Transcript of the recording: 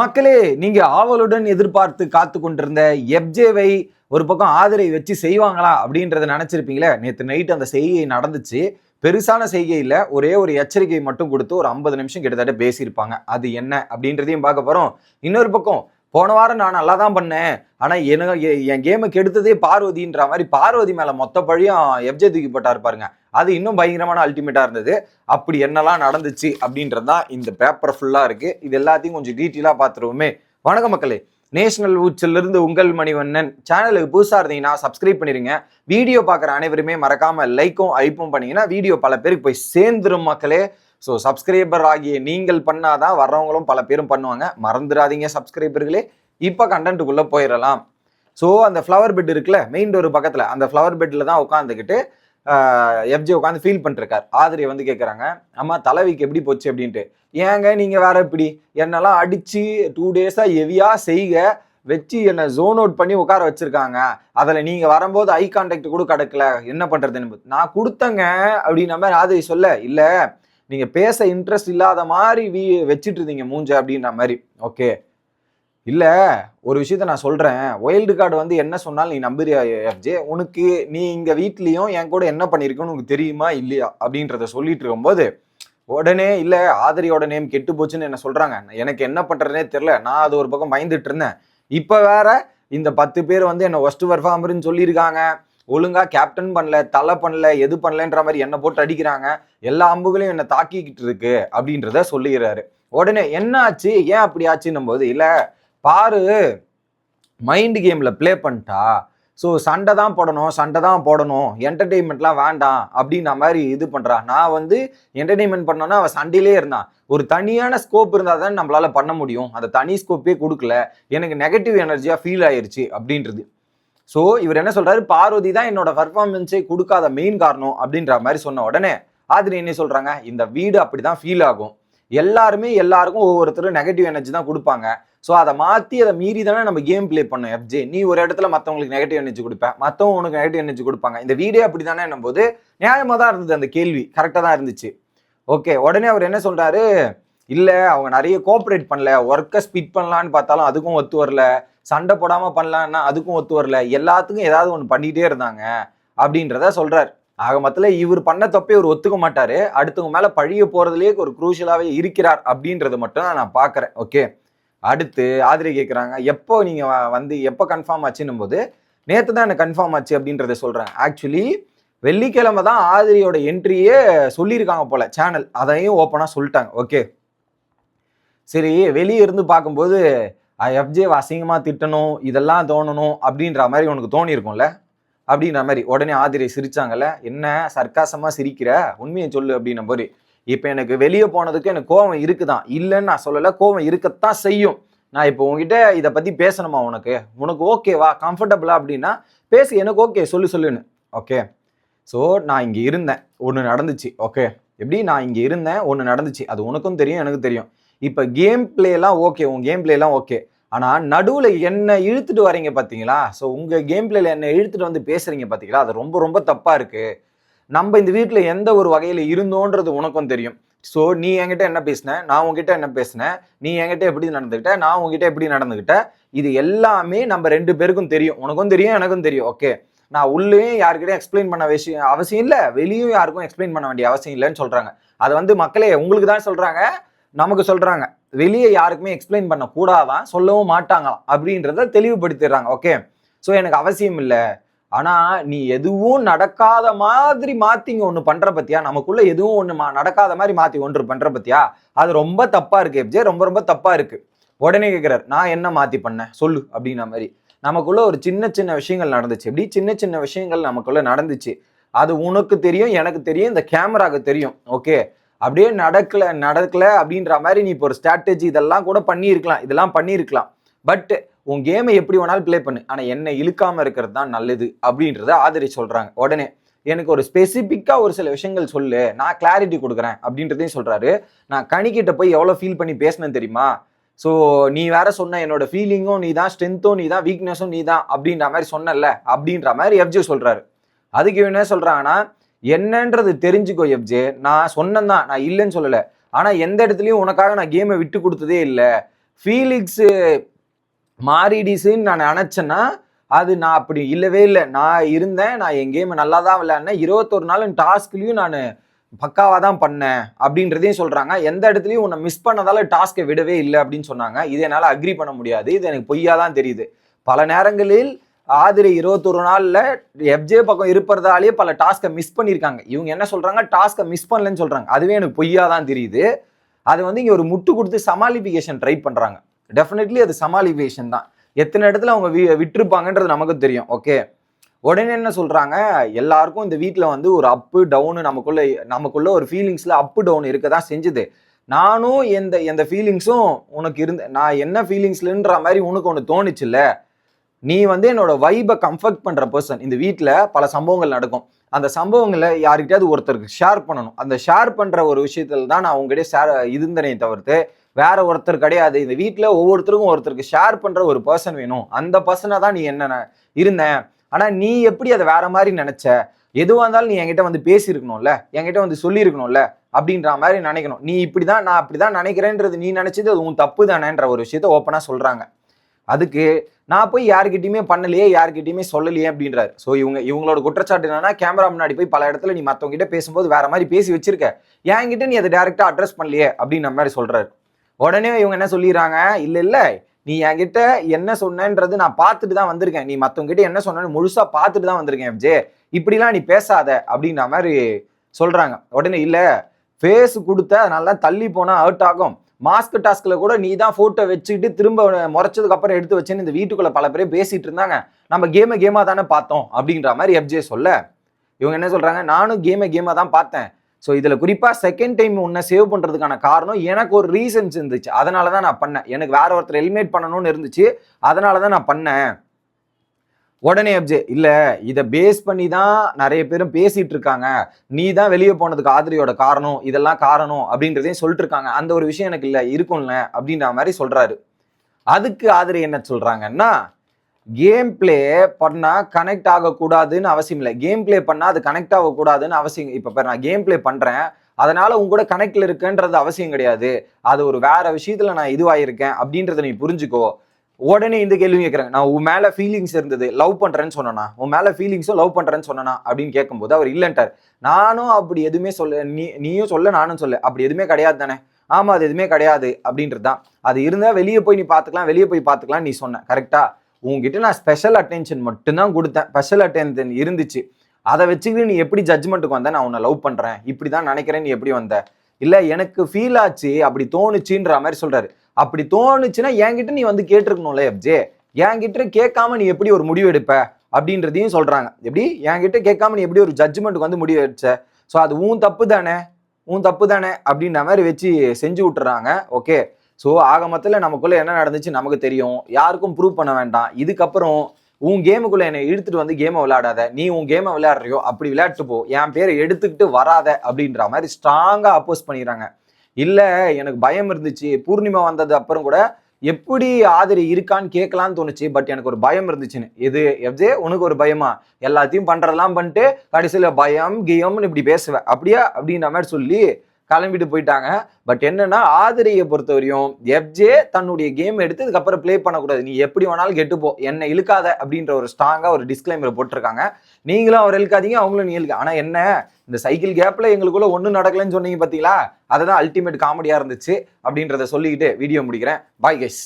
மக்களே நீங்க ஆவலுடன் எதிர்பார்த்து காத்து கொண்டிருந்த எப்ஜேவை ஒரு பக்கம் ஆதரை வச்சு செய்வாங்களா அப்படின்றத நினைச்சிருப்பீங்களே? நேற்று நைட் அந்த செய்கை நடந்துச்சு. பெருசான செய்கை ஒரே ஒரு எச்சரிக்கை மட்டும் கொடுத்து ஒரு ஐம்பது நிமிஷம் கிட்டத்தட்ட பேசியிருப்பாங்க. அது என்ன அப்படின்றதையும் பார்க்க போறோம். இன்னொரு பக்கம் போன வாரம் நான் நல்லா தான் பண்ணேன். ஆனால் எனக்கு எ- என் கேமை கெடுத்ததே பார்வதின்ற மாதிரி பார்வதி மேலே மொத்த பழியும் எப்ஜே தூக்கி போட்டாரு பாருங்க. அது இன்னும் பயங்கரமான அல்டிமேட்டாக இருந்தது. அப்படி என்னெல்லாம் நடந்துச்சு அப்படின்றது தான் இந்த பேப்பர் ஃபுல்லாக இருக்குது இது எல்லாத்தையும் கொஞ்சம் டீட்டெயிலாக பார்த்துருவோமே. வணக்க மக்களே. நேஷனல் ஊச்சிலிருந்து உங்கள் மணிவண்ணன். சேனலுக்கு புதுசாக இருந்தீங்கன்னா சப்ஸ்கிரைப் பண்ணிடுங்க வீடியோ பார்க்குற அனைவருமே மறக்காமல் லைக்கும் ஐப்பும் பண்ணீங்கன்னா வீடியோ பல பேருக்கு போய் சேர்ந்துரும் மக்களே. ஸோ சப்ஸ்கிரைபர் ஆகிய நீங்கள் பண்ணாதான் வர்றவங்களும் பல பேரும் பண்ணுவாங்க. மறந்துடாதீங்க சப்ஸ்கிரைபர்களே இப்போ கண்டென்ட்டுக்குள்ளே போயிடலாம். ஸோ அந்த ஃப்ளவர் பெட் இருக்குல்ல மெயின் டோர் பக்கத்தில் அந்த ஃப்ளவர் பெட்டில் தான் உட்காந்துக்கிட்டு எஃப்ஜே உட்காந்து ஃபீல் பண்ணிருக்கார். ஆதிரி வந்து கேட்குறாங்க அம்மா தலைவிக்கு எப்படி போச்சு? அப்படின்ட்டு. ஏங்க நீங்கள் வேற இப்படி என்னெல்லாம் அடித்து டூ டேஸாக ஹெவியாக செய்க வச்சு என்னை ஜோன் அவுட் பண்ணி உட்கார வச்சிருக்காங்க. அதில் நீங்கள் வரும்போது ஐ கான்டாக்ட் கூட கிடக்கல. என்ன பண்ணுறதுன்னு நான் கொடுத்தங்க அப்படின்ன மாதிரி ஆதிரி சொல்ல இல்லை நீங்கள் பேச இன்ட்ரெஸ்ட் இல்லாத மாதிரி வீ வச்சுட்டு இருந்தீங்க மூஞ்ச அப்படின்ற மாதிரி. ஓகே இல்லை ஒரு விஷயத்த நான் சொல்கிறேன் ஒயில்டு கார்டு வந்து என்ன சொன்னாலும் நீ நம்புறியா எஃப்ஜே உனக்கு நீ இங்கே வீட்லேயும் என் கூட என்ன பண்ணியிருக்கோன்னு உனக்கு தெரியுமா இல்லையா? அப்படின்றத சொல்லிட்டு இருக்கும்போது உடனே இல்லை ஆதரியோட நேம் கெட்டு போச்சுன்னு என்ன சொல்கிறாங்க எனக்கு என்ன பண்ணுறதுனே தெரில நான் அது ஒரு பக்கம் பயந்துட்டு இருந்தேன். இப்போ வேற இந்த பத்து பேர் வந்து என்ன ஒஸ்ட் பர்ஃபார்மர்னு சொல்லியிருக்காங்க. ஒழுங்காக கேப்டன் பண்ணல தலை பண்ணல எது பண்ணலன்ற மாதிரி என்னை போட்டு அடிக்கிறாங்க. எல்லா அம்புகளையும் என்னை தாக்கிக்கிட்டு இருக்கு அப்படின்றத சொல்லிடுறாரு உடனே என்ன ஆச்சு ஏன் அப்படி ஆச்சுன்னும் போது இல்லை பாரு மைண்ட் கேமில் ப்ளே பண்ணிட்டா ஸோ சண்டை தான் போடணும் சண்டை தான் போடணும் என்டர்டெயின்மெண்ட்லாம் வேண்டாம் அப்படின்ற மாதிரி இது பண்ணுறா நான் வந்து என்டர்டெயின்மெண்ட் பண்ணோன்னா அவன் சண்டையிலே இருந்தான். ஒரு தனியான ஸ்கோப் இருந்தால் தான் நம்மளால் பண்ண முடியும். அந்த தனி ஸ்கோப்பே கொடுக்கல. எனக்கு நெகட்டிவ் எனர்ஜியாக ஃபீல் ஆயிடுச்சு அப்படின்றது. ஸோ இவர் என்ன சொல்கிறாரு பார்வதி தான் என்னோட பர்ஃபார்மன்ஸே கொடுக்காத மெயின் காரணம் அப்படின்ற மாதிரி சொன்ன உடனே ஆதிரி என்ன சொல்கிறாங்க இந்த வீடு அப்படி தான் ஃபீல் ஆகும். எல்லாருமே எல்லாருக்கும் ஒவ்வொருத்தரும் நெகட்டிவ் எனர்ஜி தான் கொடுப்பாங்க. ஸோ அதை மாற்றி அதை மீறி தானே நம்ம கேம் ப்ளே பண்ணோம் எஃப்ஜே நீ ஒரு இடத்துல மற்றவங்களுக்கு நெகட்டிவ் எனர்ஜி கொடுப்பேன் மற்றவங்க உனக்கு நெகட்டிவ் எனர்ஜி கொடுப்பாங்க. இந்த வீடியோ அப்படி தானே போது நியாயமாக தான் இருந்தது அந்த கேள்வி. கரெக்டாக தான் இருந்துச்சு. ஓகே உடனே அவர் என்ன சொல்கிறாரு இல்லை அவங்க நிறைய கோஆப்ரேட் பண்ணல ஒர்க்கை ஸ்பிட் பண்ணலான்னு பார்த்தாலும் அதுக்கும் ஒத்து வரல சண்டை போடாமல் பண்ணலான்னா அதுக்கும் ஒத்து வரல எல்லாத்துக்கும் ஏதாவது ஒன்று பண்ணிகிட்டே இருந்தாங்க அப்படின்றத சொல்கிறார் ஆக மொத்தத்தில் இவர் பண்ண தப்பே இவர் ஒத்துக்க மாட்டார். அடுத்தவங்க மேலே பழிய போகிறதுலேயே ஒரு குரூஷியலாகவே இருக்கிறார் அப்படின்றது மட்டும் தான் நான் பார்க்குறேன். ஓகே அடுத்து ஆதிரி கேட்குறாங்க எப்போ நீங்கள் வந்து எப்போ கன்ஃபார்ம் ஆச்சுன்னும் போது நேற்று தான் எனக்கு கன்ஃபார்ம் ஆச்சு அப்படின்றத சொல்கிறேன் ஆக்சுவலி வெள்ளிக்கிழமை தான் ஆதிரியோட என்ட்ரியே சொல்லியிருக்காங்க போல சேனல் அதையும் ஓப்பனாக சொல்லிட்டாங்க. ஓகே சரி வெளியே இருந்து பார்க்கும்போது எஃப்ஜே அசிங்கமாக திட்டணும் இதெல்லாம் தோணணும் அப்படின்ற மாதிரி உனக்கு தோணியிருக்கும்ல? அப்படின்ற மாதிரி. உடனே ஆதிரை சிரிச்சாங்கல்ல என்ன சர்க்காசமாக சிரிக்கிற? உண்மையை சொல்லு அப்படின்ன மாதிரி இப்போ எனக்கு வெளியே போனதுக்கு எனக்கு கோவம் இருக்குதான். இல்லைன்னு நான் சொல்லலை கோவம் இருக்கத்தான் செய்யும். நான் இப்போ உங்ககிட்ட இதை பற்றி பேசணுமா உனக்கு? உனக்கு ஓகேவா கம்ஃபர்டபுளா அப்படின்னா பேசு எனக்கு ஓகே சொல்லு சொல்லுன்னு. ஓகே ஸோ நான் இங்கே இருந்தேன். ஒன்று நடந்துச்சு. ஓகே எப்படி? நான் இங்கே இருந்தேன். ஒன்று நடந்துச்சு. அது உனக்கும் தெரியும் எனக்கு தெரியும். இப்போ கேம் பிளேலாம் ஓகே உன் கேம் பிளேலாம் ஓகே ஆனால் நடுவில் என்ன இழுத்துட்டு வரீங்க பார்த்தீங்களா ஸோ உங்கள் கேம் பிளேயில் என்ன இழுத்துட்டு வந்து பேசுகிறீங்க பார்த்தீங்களா அது ரொம்ப ரொம்ப தப்பாக இருக்குது நம்ம இந்த வீட்டில் எந்த ஒரு வகையில் இருந்தோன்றது உனக்கும் தெரியும். ஸோ நீ என்கிட்ட என்ன பேசின? நான் உங்ககிட்ட என்ன பேசினேன் நீ என்கிட்ட எப்படி நடந்துக்கிட்ட நான் உங்ககிட்ட எப்படி நடந்துக்கிட்டேன் இது எல்லாமே நம்ம ரெண்டு பேருக்கும் தெரியும். உனக்கும் தெரியும் எனக்கும் தெரியும். ஓகே நான் உள்ளேயும் யாருக்கிட்டையும் எக்ஸ்பிளைன் பண்ண விஷயம் அவசியம் இல்லை. வெளியும் யாருக்கும் எக்ஸ்பிளைன் பண்ண வேண்டிய அவசியம் இல்லைன்னு சொல்கிறாங்க அது வந்து மக்களே உங்களுக்கு தான் சொல்கிறாங்க நமக்கு சொல்கிறாங்க வெளியே யாருக்குமே எக்ஸ்பிளைன் பண்ணக்கூடாதான் சொல்லவும் மாட்டாங்களாம் அப்படின்றத தெளிவுபடுத்திடுறாங்க. ஓகே ஸோ எனக்கு அவசியம் இல்லை. ஆனா நீ எதுவும் நடக்காத மாதிரி மாத்திங்க ஒன்று ஒண்ணு பண்ற பத்தியா? நமக்குள்ள எதுவும் ஒண்ணு மா- நடக்காத மாதிரி மாத்தி ஒன்று பண்ற பத்தியா? அது ரொம்ப தப்பா இருக்கு எப்ஜே ரொம்ப ரொம்ப தப்பா இருக்கு. உடனே கேட்கிறார் நான் என்ன மாத்தி பண்ணேன்? சொல்லு அப்படின்ன மாதிரி. நமக்குள்ள ஒரு சின்ன சின்ன விஷயங்கள் நடந்துச்சு. எப்படி? சின்ன சின்ன விஷயங்கள் நமக்குள்ள நடந்துச்சு. அது உனக்கு தெரியும் எனக்கு தெரியும் இந்த கேமராக்கு தெரியும். ஓகே? அப்படியே நடக்கல நடக்கல அப்படின்ற மாதிரி நீ இப்போ ஒரு ஸ்ட்ராட்டஜி இதெல்லாம் கூட பண்ணியிருக்கலாம். இதெல்லாம் பண்ணியிருக்கலாம். பட் உன் கேமை எப்படி வேணாலும் ப்ளே பண்ணு. ஆனால் என்னை இழுக்காம இருக்கிறது தான் நல்லது அப்படின்றத ஆதரி சொல்றாங்க. உடனே எனக்கு ஒரு ஸ்பெசிஃபிக்காக ஒரு சில விஷயங்கள் சொல்லு. நான் கிளாரிட்டி கொடுக்குறேன் அப்படின்றதையும் சொல்றாரு. நான் கணிக்கிட்ட போய் எவ்வளோ ஃபீல் பண்ணி பேசினேன் தெரியுமா? ஸோ நீ வேற சொன்ன என்னோட ஃபீலிங்கும் நீ தான் ஸ்ட்ரென்த்தும் நீ தான் வீக்னஸும் நீ தான் அப்படின்ற மாதிரி சொன்னல அப்படின்ற மாதிரி எஃப்ஜி சொல்றாரு. அதுக்கு என்ன சொல்றாங்கன்னா என்னன்றது தெரிஞ்சுக்கோ எஃப்ஜே நான் சொன்னேன் தான். நான் இல்லைன்னு சொல்லலை. ஆனால் எந்த இடத்துலையும் உனக்காக நான் கேமை விட்டு கொடுத்ததே இல்லை. ஃபீலிங்ஸு மாறிடிச்சுன்னு நான் நினச்சேன்னா அது நான் அப்படி இல்லவே இல்லை. நான் இருந்தேன் நான் என் கேம் நல்லா தான் விளையாடினேன். இருபத்தொரு நாள் டாஸ்க்லேயும் நான் பக்காவாக தான் பண்ணேன் அப்படின்றதையும் சொல்கிறாங்க எந்த இடத்துலையும் உன்னை மிஸ் பண்ணதால டாஸ்க்கை விடவே இல்லை அப்படின்னு சொன்னாங்க. இது என்னால் அக்ரி பண்ண முடியாது. இது எனக்கு பொய்யா தான் தெரியுது. பல நேரங்களில் ஆதிரை இருபத்தொரு நாளில் எஃப்ஜே பக்கம் இருப்பதாலேயே பல டாஸ்க்கை மிஸ் பண்ணியிருக்காங்க. இவங்க என்ன சொல்கிறாங்க டாஸ்க்கை மிஸ் பண்ணலன்னு சொல்கிறாங்க அதுவே எனக்கு பொய்யா தான் தெரியுது. அது வந்து இங்கே ஒரு முட்டு கொடுத்து சமாளிஃபிகேஷன் ட்ரை பண்ணுறாங்க டெஃபினெட்லி அது சமாளிஃபிகேஷன் தான். எத்தனை இடத்துல அவங்க வி விட்டுருப்பாங்கன்றது நமக்கு தெரியும். ஓகே உடனே என்ன சொல்கிறாங்க எல்லாருக்கும் இந்த வீட்டில் வந்து ஒரு அப்பு டவுனு நமக்குள்ள நமக்குள்ள ஒரு ஃபீலிங்ஸில் அப்பு டவுன் இருக்க தான் செஞ்சுது. நானும் எந்த எந்த ஃபீலிங்ஸும் உனக்கு இருந்த நான் என்ன ஃபீலிங்ஸ்லன்ற மாதிரி உனக்கு ஒன்று தோணுச்சுல்ல? நீ வந்து என்னோட வைபை கம்ஃபர்ட் பண்ணுற பர்சன் இந்த வீட்டில் பல சம்பவங்கள் நடக்கும். அந்த சம்பவங்களை யாருக்கிட்டையாவது ஒருத்தருக்கு ஷேர் பண்ணணும். அந்த ஷேர் பண்ணுற ஒரு விஷயத்துல தான் நான் உங்ககிட்ட ஷேர் இருந்தனே தவிர்த்து வேற ஒருத்தர் கிடையாது. இந்த வீட்டில் ஒவ்வொருத்தருக்கும் ஒருத்தருக்கு ஷேர் பண்ணுற ஒரு பர்சன் வேணும். அந்த பர்சனை தான் நீ என்ன இருந்தேன் ஆனால் நீ எப்படி அதை வேற மாதிரி நினைச்ச? எதுவாக இருந்தாலும் நீ என்கிட்ட வந்து பேசியிருக்கணும்ல. என்கிட்ட வந்து சொல்லியிருக்கணும்ல. அப்படின்ற மாதிரி நினைக்கணும். நீ இப்படி தான் நான் அப்படிதான் நினைக்கிறேன்றது நீ நினைச்சது அது உன் தப்பு தானேன்ற ஒரு விஷயத்த ஓப்பனாக சொல்கிறாங்க அதுக்கு நான் போய் யாருக்கிட்டையுமே பண்ணலையே யாருக்கிட்டையுமே சொல்லலையே அப்படின்றாரு. ஸோ இவங்க இவங்களோட குற்றச்சாட்டு என்னன்னா கேமரா முன்னாடி போய் பல இடத்துல நீ மற்றவங்க கிட்ட பேசும்போது வேற மாதிரி பேசி வச்சிருக்க. என்கிட்ட நீ அதை டேரெக்டாக அட்ரஸ் பண்ணலையே அப்படின்ற மாதிரி சொல்றாரு. உடனே இவங்க என்ன சொல்லிடுறாங்க? இல்லை இல்லை நீ என்கிட்ட என்ன சொன்னன்றது நான் பார்த்துட்டு தான் வந்திருக்கேன். நீ மற்றவங்க கிட்ட என்ன சொன்னேன்னு முழுசா பார்த்துட்டு தான் வந்திருக்கேன் எஃப்ஜே. இப்படிலாம் நீ பேசாத. அப்படின்ற மாதிரி சொல்றாங்க. உடனே இல்லை ஃபேஸ் கொடுத்த நல்லா தள்ளி போனால் அவுட் ஆகும். மாஸ்க் டாஸ்கில் கூட நீ தான் ஃபோட்டோ வச்சுக்கிட்டு திரும்ப முறைச்சதுக்கு அப்புறம் எடுத்து வச்சேன்னு இந்த வீட்டுக்குள்ளே பல பேர் பேசிட்டு இருந்தாங்க. நம்ம கேமை கேமாக தானே பார்த்தோம். அப்படின்ற மாதிரி எஃப்ஜே சொல்ல. இவங்க என்ன சொல்கிறாங்க நானும் கேமை கேமாக தான் பார்த்தேன். ஸோ இதில் குறிப்பாக செகண்ட் டைம் உன்னை சேவ் பண்ணுறதுக்கான காரணம் எனக்கு ஒரு ரீசன்ஸ் இருந்துச்சு. அதனால தான் நான் பண்ணேன். எனக்கு வேற ஒருத்தர் ஹெல்மெட் பண்ணணும்னு இருந்துச்சு. அதனால தான் நான் பண்ணேன். உடனே அப்ஜே இல்லை இதை பேஸ் பண்ணி தான் நிறைய பேரும் பேசிகிட்டு இருக்காங்க. நீ தான் வெளியே போனதுக்கு ஆதிரியோட காரணம். இதெல்லாம் காரணம் அப்படின்றதையும் சொல்லிட்டு இருக்காங்க. அந்த ஒரு விஷயம் எனக்கு இல்லை இருக்கும்ல அப்படின்ற மாதிரி சொல்கிறாரு அதுக்கு ஆதிரி என்ன சொல்கிறாங்கன்னா கேம் பிளே பண்ணா கனெக்ட் ஆகக்கூடாதுன்னு அவசியம் இல்லை. கேம் பிளே பண்ணா அது கனெக்ட் ஆகக்கூடாதுன்னு அவசியம் இப்போ நான் கேம் பிளே பண்றேன். அதனால உங்க கூட கனெக்ட்ல இருக்குன்றது அவசியம் கிடையாது. அது ஒரு வேற விஷயத்துல நான் இதுவாயிருக்கேன் அப்படின்றத நீ புரிஞ்சுக்கோ. உடனே இந்த கேள்வி கேட்குறேன் நான் உன் மேலே ஃபீலிங்ஸ் இருந்தது லவ் பண்ணுறேன்னு சொன்னனா? உன் மேலே ஃபீலிங்ஸும் லவ் பண்ணுறேன்னு சொன்னனா? அப்படின்னு கேட்கும்போது அவர் இல்லைன்ட்டார். நானும் அப்படி எதுவுமே சொல்ல நீ நீயும் சொல்ல நானும் சொல்ல. அப்படி எதுவுமே கிடையாது தானே? ஆமாம் அது எதுவுமே கிடையாது அப்படின்றது தான். அது இருந்தால் வெளியே போய் நீ பார்த்துக்கலாம் வெளியே போய் பார்த்துக்கலாம் நீ சொன்ன. கரெக்டாக உங்ககிட்ட நான் ஸ்பெஷல் அட்டென்ஷன் மட்டும்தான் கொடுத்தேன். ஸ்பெஷல் அட்டென்ஷன் இருந்துச்சு. அதை வச்சுக்கிட்டு நீ எப்படி ஜட்ஜ்மெண்ட்டுக்கு வந்த? நான் உன்னை லவ் பண்ணுறேன் இப்படி தான் நினைக்கிறேன். நீ எப்படி வந்த? இல்லை எனக்கு ஃபீல் ஆச்சு. அப்படி தோணுச்சுன்ற மாதிரி சொல்கிறாரு அப்படி தோணுச்சுன்னா என்கிட்ட நீ வந்து கேட்டிருக்கணும்ல எப்ஜே என்கிட்ட கேட்காம நீ எப்படி ஒரு முடிவு எடுப்ப? அப்படின்றதையும் சொல்கிறாங்க எப்படி? என்கிட்ட கேட்காம நீ எப்படி ஒரு ஜட்ஜ்மெண்ட்டுக்கு வந்து முடிவு எடுச்ச? ஸோ அது உன் தப்பு தானே? உன் தப்பு தானே? அப்படின்ற மாதிரி வச்சு செஞ்சு விட்டுறாங்க. ஓகே ஸோ ஆக மொத்தத்தில் நமக்குள்ளே என்ன நடந்துச்சு? நமக்கு தெரியும். யாருக்கும் ப்ரூவ் பண்ண வேண்டாம். இதுக்கப்புறம் உன் கேமுக்குள்ளே என்னை இழுத்துட்டு வந்து கேமை விளையாடாத. நீ உன் கேமை விளையாடுறியோ? அப்படி விளையாட்டு போ. என் பேரை எடுத்துக்கிட்டு வராத அப்படின்ற மாதிரி ஸ்ட்ராங்காக அப்போஸ் பண்ணிடுறாங்க. இல்லை எனக்கு பயம் இருந்துச்சு. பூர்ணிமா வந்தது அப்புறம் கூட எப்படி ஆதரி இருக்கான்னு கேட்கலான்னு தோணுச்சு. பட் எனக்கு ஒரு பயம் இருந்துச்சுன்னு. இது எவ்ஜே உனக்கு ஒரு பயமா? எல்லாத்தையும் பண்ணுறதெல்லாம் பண்ணிட்டு கடைசியில் பயம் கியம்னு இப்படி பேசுவேன் அப்படியா? அப்படின்ற மாதிரி சொல்லி கிளம்பிட்டு போயிட்டாங்க. பட் என்னன்னா ஆதிரியை பொறுத்தவரையும் எஃப்ஜே தன்னுடைய கேம் எடுத்து இதுக்கப்புறம் ப்ளே பண்ணக்கூடாது. நீ எப்படி வேணாலும் கெட்டுப்போ என்னை இழுக்காத அப்படின்ற ஒரு ஸ்ட்ராங்காக ஒரு டிஸ்கிளைமர் போட்டிருக்காங்க. நீங்களும் அவர் இழுக்காதீங்க அவங்களும் நீ இழுக்க. ஆனால் என்ன? இந்த சைக்கிள் கேப்பில் எங்களுக்குள்ள ஒன்றும் நடக்கலன்னு சொன்னீங்க பார்த்தீங்களா அதுதான் அல்டிமேட் காமெடியாக இருந்துச்சு அப்படின்றத சொல்லிக்கிட்டு வீடியோ முடிக்கிறேன். Bye guys